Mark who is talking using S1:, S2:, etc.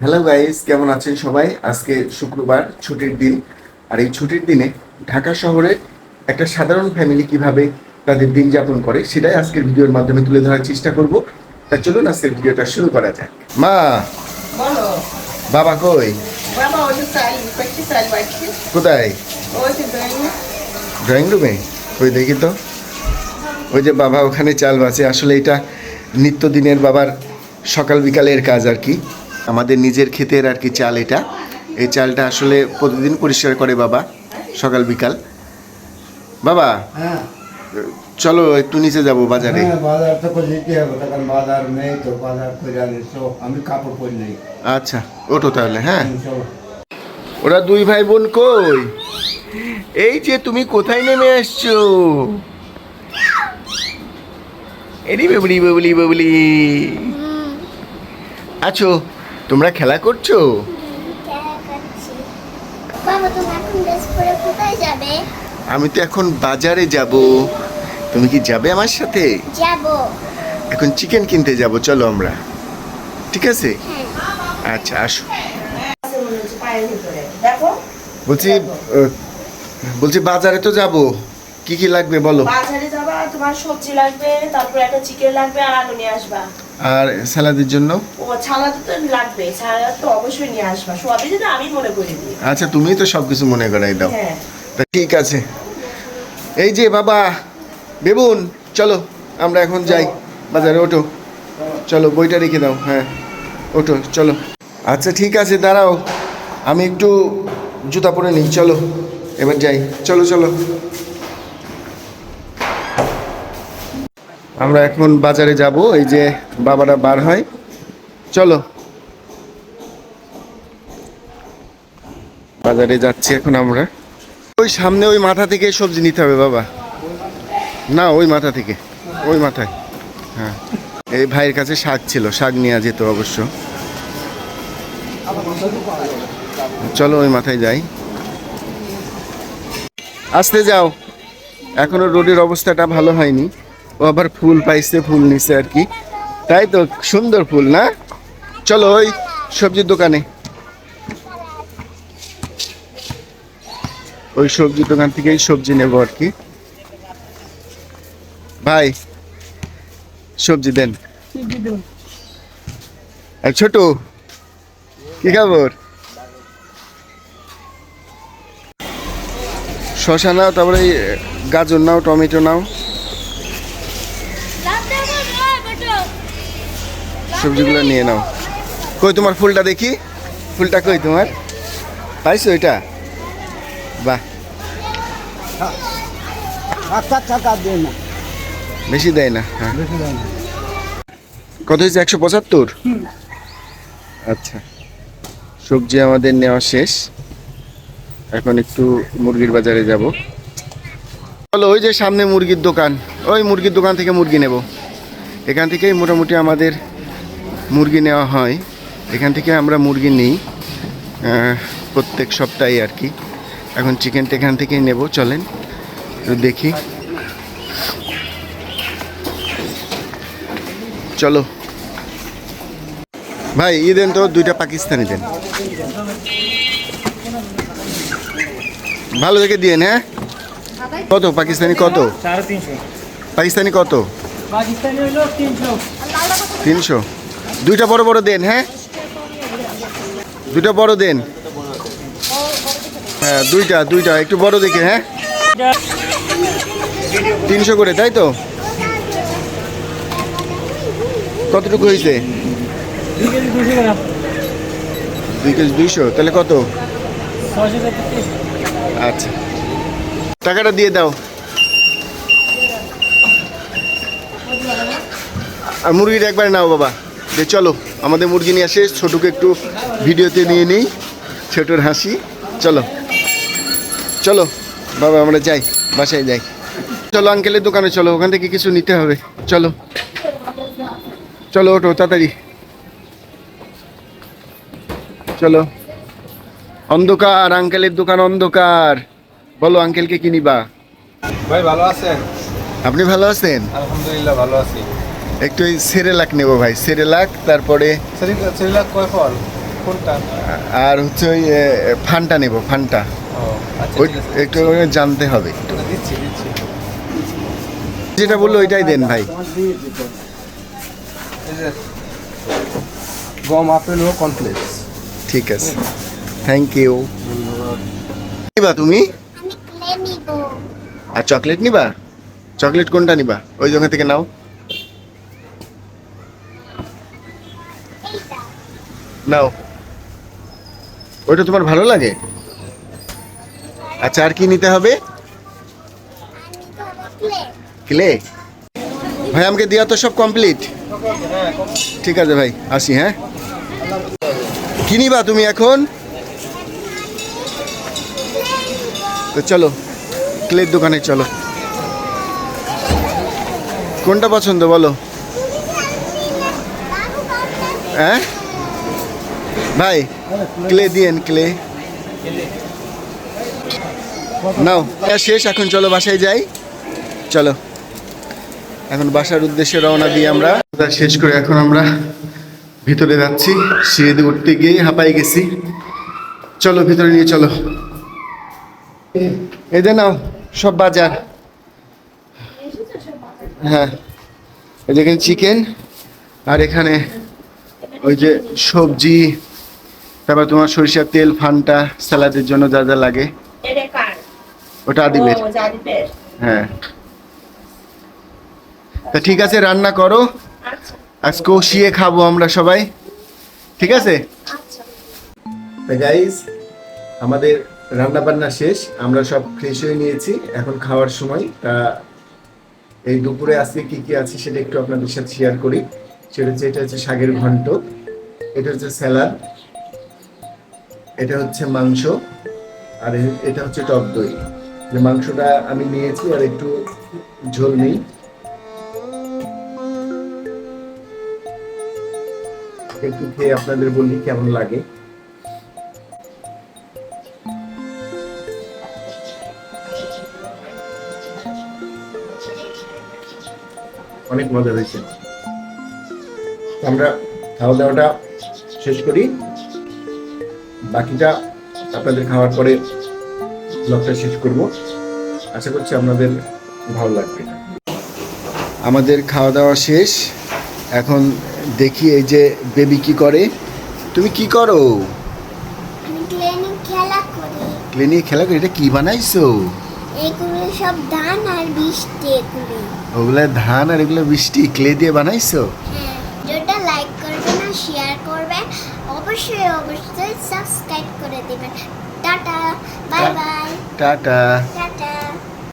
S1: Hello guys কেমন আছেন সবাই? আজকে শুক্রবার ছুটির দিন। আর এই ছুটির দিনে ঢাকা শহরে একটা সাধারণ ফ্যামিলি কীভাবে তাদের দিন যাপন করে সেটাই আজকের ভিডিওর মাধ্যমে তুলে ধরার চেষ্টা করব। তা চলুন আজকের ভিডিওটা শুরু করা যাক। মা
S2: বলো।
S1: বাবা কই? কোথায়? ড্রয়িং রুমে ওই দেখি তো। ওই যে বাবা ওখানে চাল বাসে আসলে এটা নিত্যদিনের বাবার সকাল বিকালের কাজ আর কি। আমাদের নিজের ক্ষেতের আর কি চাল এটা। এই চালটা আসলে প্রতিদিন পরিষ্কার করে বাবা সকাল বিকাল। বাবা
S3: হ্যাঁ।
S1: চলো একটু নিচে যাব বাজারে।
S3: হ্যাঁ, বাজার তো করে হবে তখন বাজার নেই তো বাজার করে আনি আমি কাপড় পরি নেই।
S1: আচ্ছা ওঠো তাহলে হ্যাঁ। ওরা দুই ভাই বোন কই? এই যে তুমি কোথায় নেমে আসছো? এরি বেবলি বেবলি বেবলি। আছো। তোমরা খেলা করছ?
S4: খেলা করছি বাবা তুমি এখন ড্রেস পরে কোথায় যাবে
S1: আমি তো এখন বাজারে যাব। তুমি কি যাবে আমার সাথে?
S4: যাব।
S1: এখন চিকেন কিনতে যাব চলো আমরা। ঠিক আছে?
S4: হ্যাঁ।
S1: আচ্ছা আসো। বলছি বলছি বাজারে তো যাব। কি কি লাগবে বলো?
S5: বাজারে যাবা তোমার সবজি লাগবে তারপর একটা চিকেন লাগবে আর আলু নিয়ে আসবা।
S1: আর স্যালাদের জন্য? আচ্ছা তুমিই তো সব কিছু মনে করাই দাও।
S5: হ্যাঁ।
S1: ঠিক আছে। এই যে বাবা বেবুন চলো আমরা এখন যাই। বাজারে ওঠো। চলো বইটা রেখে দাও। হ্যাঁ ওঠো চলো। আচ্ছা ঠিক আছে দাঁড়াও। আমি একটু জুতা পরে নিই। চলো এবার যাই। চলো চলো। আমরা এখন বাজারে যাব, এই যে বাবারা বার হয়। চলো। বাজারে যাচ্ছি এখন আমরা। ওই সামনে ওই মাথা থেকে সবজি নিতে হবে বাবা। না, ওই মাথা থেকে। ওই মাথায়। হ্যাঁ। এই ভাইয়ের কাছে শাক ছিল, শাক নিয়ে যেত অবশ্য। চলো ওই মাথায় যাই। আসতে যাও। এখনও রোডের অবস্থাটা ভালো হয়নি। ও আবার ফুল পাইছে, ফুল নিছে আর কি। তাই তো, সুন্দর ফুল, না? চলো ওই সবজির দোকানে। ওই সবজি দোকান থেকেই সবজি নেব আর কি। ভাই, সবজি দেন। আর ছোট, কি খবর? শশা নাও, তারপরে গাজর নাও, টমেটো নাও। সবজিগুলো নিয়ে নাও। কই তোমার ফুলটা দেখি? ফুলটা কই তোমার? পাইছো এটা বাহ। বেশি দেয় না হ্যাঁ। কত হয়েছে? একশো পঁচাত্তর? আচ্ছা। সবজি আমাদের নেওয়া শেষ। এখন একটু মুরগির বাজারে যাব। চলো ওই যে সামনে মুরগির দোকান। ওই মুরগির দোকান থেকে মুরগি নেব। এখান থেকেই মোটামুটি আমাদের মুরগি নেওয়া হয়। এখান থেকে আমরা মুরগি নিই প্রত্যেক সপ্তাহে আর কি। এখন চিকেনটা এখান থেকেই নেব চলেন একটু দেখি। চলো। ভাই ই দেন তো দুইটা পাকিস্তানি দেন। ভালো দেখে দিয়েন হ্যাঁ? কত পাকিস্তানি কত? পাকিস্তানি কত?
S6: তিনশো।
S1: দুইটা বড় বড় দেন হ্যাঁ? দুইটা বড় দেন। হ্যাঁ দুইটা দুইটা, একটু বড় দেখে হ্যাঁ? তিনশো করে, তাই তো? কতটুকু হয়েছে?
S6: দুই কেজি
S1: দুইশো, তাহলে কত? আচ্ছা। টাকাটা দিয়ে দাও। আর মুরগিটা একবার নাও, বাবা। যে চলো আমাদের মুরগি নিয়ে আসে ছোটকে একটু ভিডিওতে নিয়ে নিই ছোটোর হাসি। চলো চলো বাবা আমরা যাই বাসায় যাই। চলো আঙ্কেলের দোকানে চলো ওখান থেকে কিছু নিতে হবে। চলো চলো ওঠো তাড়াতাড়ি। চলো অন্ধকার আঙ্কেলের দোকান অন্ধকার। বলো আঙ্কেলকে কিনিবা
S7: ভাই ভালো আছেন?
S1: আপনি ভালো আছেন?
S7: আলহামদুলিল্লাহ ভালো আছি।
S1: একটু এই সেরেলাক নেব ভাই সেরেলাক তারপরে
S7: সেরিলাক কয় ফল? কোনটা?
S1: আর হচ্ছে ওই ফানটা নেব ফানটা।
S7: আচ্ছা
S1: ওই একটু জানতে হবে একটু।
S7: দিচ্ছি
S1: যেটা বলল ওইটাই দেন ভাই।
S7: গম আপেল ও কমপ্লেক্স
S1: ঠিক আছে। থ্যাংক ইউ নিবা তুমি?
S4: আমি ক্লে নিব।
S1: আর চকলেট নিবা? চকলেট কোনটা নিবা? ওই দোকান থেকে নাও। নাও। ওইটা তোমার ভালো লাগে? আচ্ছা আর কি নিতে হবে?
S4: ক্লে।
S1: ভাই, আমাকে দেওয়া তো সব কমপ্লিট ঠিক আছে ভাই, আসি হ্যাঁ? কি নিবা তুমি এখন? তো চলো, ক্লের দোকানে চলো। কোনটা পছন্দ বলো? হ্যাঁ? ভাই ক্লে দিয়েন ক্লে নাও এটা শেষ এখন চলো বাসায় যাই। চলো। এখন বাসার উদ্দেশ্যে রওনা দিই আমরা। শেষ করে এখন আমরা ভিতরে যাচ্ছি সিঁড়ি দিয়ে উঠতে গিয়ে হাঁপাই গেছি। চলো ভিতরে নিয়ে চলো। এই যে নাও সব বাজার। হ্যাঁ এখানে চিকেন আর এখানে ওই যে সবজি তারপর তোমার সরিষার তেল ফান্টা স্যালাডের জন্য যা যা লাগে। ওটা আদিবের হ্যাঁ। তা ঠিক আছে রান্না করো।
S5: আচ্ছা।
S1: আজ কষিয়ে খাব আমরা সবাই। ঠিক আছে?
S5: আচ্ছা।
S1: গাইস আমাদের রান্না বান্না শেষ। আমরা সব ফ্রেশ হয়ে নিয়েছি। এখন খাওয়ার সময়। তা এই দুপুরে আজকে কি কি আছে সেটা একটু আপনাদের সাথে শেয়ার করি। সেটা হচ্ছে এটা হচ্ছে শাকের ঘন্ট। এটা হচ্ছে স্যালাড। এটা হচ্ছে মাংস, আর এটা হচ্ছে টক দই। যে মাংসটা আমি নিয়েছি আর একটু ঝোল নেই। একটু খেয়ে আপনাদের বলি কেমন লাগে। অনেক মজা হয়েছে। আমরা খাওয়া দাওয়াটা শেষ করি। বাকিটা আপনাদের খাওয়ার পরে ব্লগটা শেষ করব। আশা করছি আপনাদের ভালো লাগবে। আমাদের খাওয়া দাওয়া শেষ। এখন দেখি এই যে বেবি কি করে। তুমি কি করো?
S4: নিয়ে খেলা করি।
S1: এটা কি বানাইছো?
S4: এগুলো সব ধান আর বৃষ্টি এগুলো।
S1: ওগুলা ধান আর এগুলো বৃষ্টি ক্লে দিয়ে বানাইছো?
S4: হ্যাঁ যেটা লাইক করবেন আর শেয়ার অবশ্যই অবশ্যই সাবস্ক্রাইব করে দিবেন টাটা বাই বাই
S1: টাটা